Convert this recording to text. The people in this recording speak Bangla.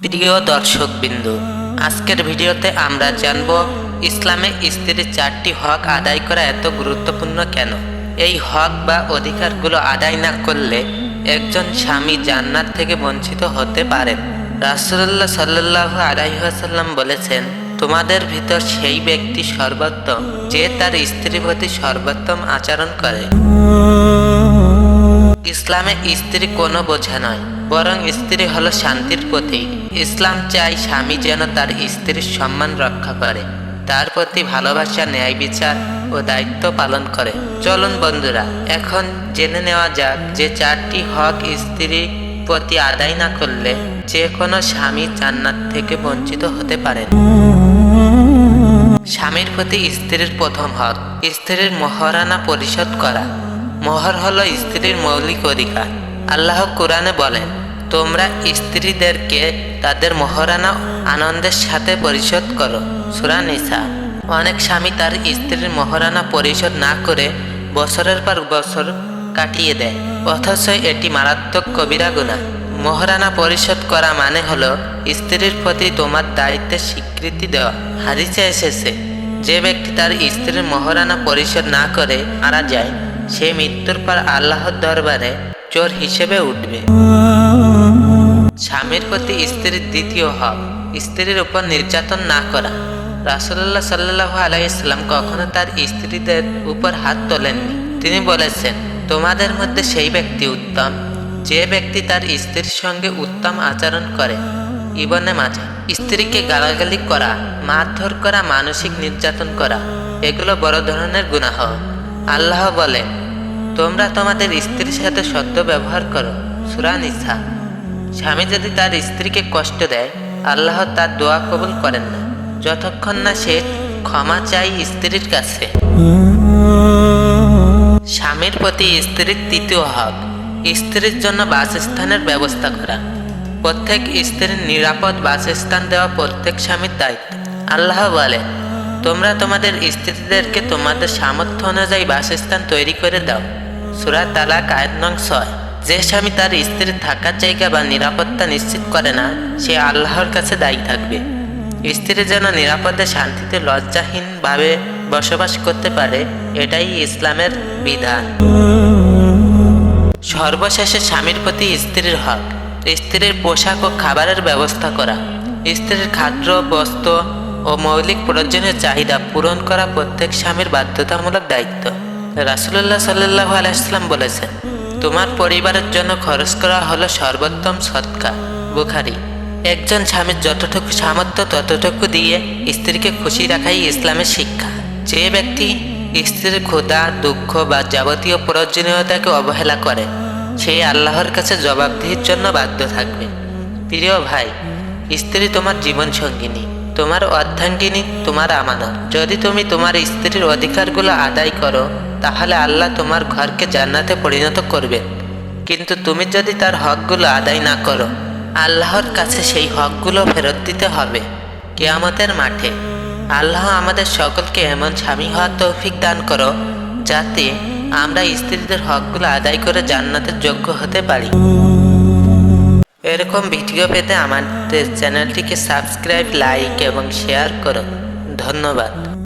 প্রিয় দর্শক বিন্দু আজকের ভিডিওতে আমরা জানব ইসলামে স্ত্রীর চারটি হক আদায় করা এত গুরুত্বপূর্ণ কেন? এই হক বা অধিকারগুলো আদায় না করলে একজন স্বামী জান্নাত থেকে বঞ্চিত হতে পারেন রাসুল্লাহ সাল্লাহ আলাইসাল্লাম বলেছেন, তোমাদের ভিতর সেই ব্যক্তি সর্বোত্তম, যে তার স্ত্রীর প্রতি সর্বোত্তম আচরণ করে। ইসলামে স্ত্রী কোনো বোঝা নয় বরং স্ত্রী হলো শান্তির প্রতীক। ইসলাম চাই স্বামী যেন তার স্ত্রীর সম্মান রক্ষা করে, তার প্রতি ভালোবাসা, ন্যায় বিচার ও দায়িত্ব পালন করে। চলুন বন্ধুরা, এখন জেনে নেওয়া যাক যে চারটি হক স্ত্রী প্রতি আদায় না করলে যে কোনো স্বামী জান্নাত থেকে বঞ্চিত হতে পারেন। স্বামীর প্রতি স্ত্রীর প্রথম হক, স্ত্রীর মহারানা পরিশোধ করা। মহর হলো স্ত্রীর মৌলিক অধিকার। আল্লাহ কোরআনে বলেন তোমরা স্ত্রীদেরকে তাদের মহারানা আনন্দের সাথে পরিশোধ করো। সুরা নিসা। অনেক স্বামী তার স্ত্রীর মহারানা পরিশোধ না করে বছরের পর বছর কাটিয়ে দেয়। অথচ এটি মারাত্মক কবিরা গুণা মহারানা পরিশোধ করা মানে হলো, স্ত্রীর প্রতি তোমার দায়িত্বের স্বীকৃতি দেওয়া। হাদিসে এসেছে, যে ব্যক্তি তার স্ত্রীর মহারানা পরিশোধ না করে মারা যায়, সে মৃত্যুর পর আল্লাহর দরবারে চোর হিসেবে উঠবে। স্বামীর প্রতি স্ত্রীর দ্বিতীয় হক, স্ত্রীর উপর নির্যাতন না করা। রাসুল্লাহ সাল্লাহ আলাইসাল্লাম কখনো তার স্ত্রীদের উপর হাত তোলেননি। তিনি বলেছেন, তোমাদের মধ্যে সেই ব্যক্তি উত্তম, যে ব্যক্তি তার স্ত্রীর সঙ্গে উত্তম আচরণ করে। ইবনে মাঝে স্ত্রীকে গালাগালি করা, মারধর করা, মানসিক নির্যাতন করা, এগুলো বড় ধরনের গুনাহ। আল্লাহ বলেন তোমরা তোমাদের স্ত্রীর সাথে সত্য ব্যবহার করো, সুরা নিসা। স্বামী যদি তার স্ত্রীকে কষ্ট দেয়, আল্লাহ তার দোয়া কবুল করেন না। যতক্ষণ না সে ক্ষমা চাই স্ত্রীর কাছে। স্বামীর প্রতি স্ত্রীর তৃতীয় হক, স্ত্রীর জন্য বাসস্থানের ব্যবস্থা করা। প্রত্যেক স্ত্রীর নিরাপদ বাসস্থান দেওয়া প্রত্যেক স্বামীর দায়িত্ব। আল্লাহ বলে তোমরা তোমাদের স্ত্রীদেরকে তোমাদের সামর্থ্য অনুযায়ী বাসস্থান তৈরি করে দাও। সুরা তালাক আয়াত নং ছয়। যে স্বামী তার স্ত্রীর থাকার জায়গা বা নিরাপত্তা নিশ্চিত করে না, সে আল্লাহর কাছে দায়ী থাকবে। স্ত্রী যেন নিরাপদে, শান্তিতে, লজ্জাহীনভাবে বসবাস করতে পারে, এটাই ইসলামের বিধান। সর্বশেষে স্বামীর প্রতি স্ত্রীর হক। স্ত্রীর পোশাক ও খাবারের ব্যবস্থা করা। স্ত্রীর খাদ্য বস্ত্র ও মৌলিক প্রয়োজনীয় চাহিদা পূরণ করা প্রত্যেক স্বামীর বাধ্যতামূলক দায়িত্ব। রাসুল্লাহ সাল্লাহ আলাইসলাম বলেছেন, তোমার পরিবারের জন্য খরচ করা হলো সর্বোত্তম সৎকা। বুখারি। একজন স্বামীর যতটুকু সামর্থ্য, ততটুকু দিয়ে স্ত্রীকে খুশি রাখাই ইসলামের শিক্ষা। যে ব্যক্তি স্ত্রীর ক্ষুধা, দুঃখ বা যাবতীয় প্রয়োজনীয়তাকে অবহেলা করে, সে আল্লাহর কাছে জবাবদিহির জন্য বাধ্য থাকবে। প্রিয় ভাই, স্ত্রী তোমার জীবন সঙ্গিনী, তোমার অর্ধাঙ্গিনী, তোমার আমানত। যদি তুমি তোমার স্ত্রীর অধিকারগুলো আদায় করো তাহলে আল্লাহ তোমার ঘরকে জান্নাতে পরিণত করবে কিন্তু তুমি যদি তার হকগুলো আদায় না করো, আল্লাহর কাছে সেই হকগুলো ফেরত দিতে হবে কেয়ামতের মাঠে। আল্লাহ আমাদের সকলকে এমন স্বামী হওয়ার তৌফিক দান করো, যাতে আমরা স্ত্রীদের হকগুলো আদায় করে জান্নাতের যোগ্য হতে পারি। এরকম ভিডিও পেতে আমাদের চ্যানেলটিকে সাবস্ক্রাইব, লাইক এবং শেয়ার করো। ধন্যবাদ।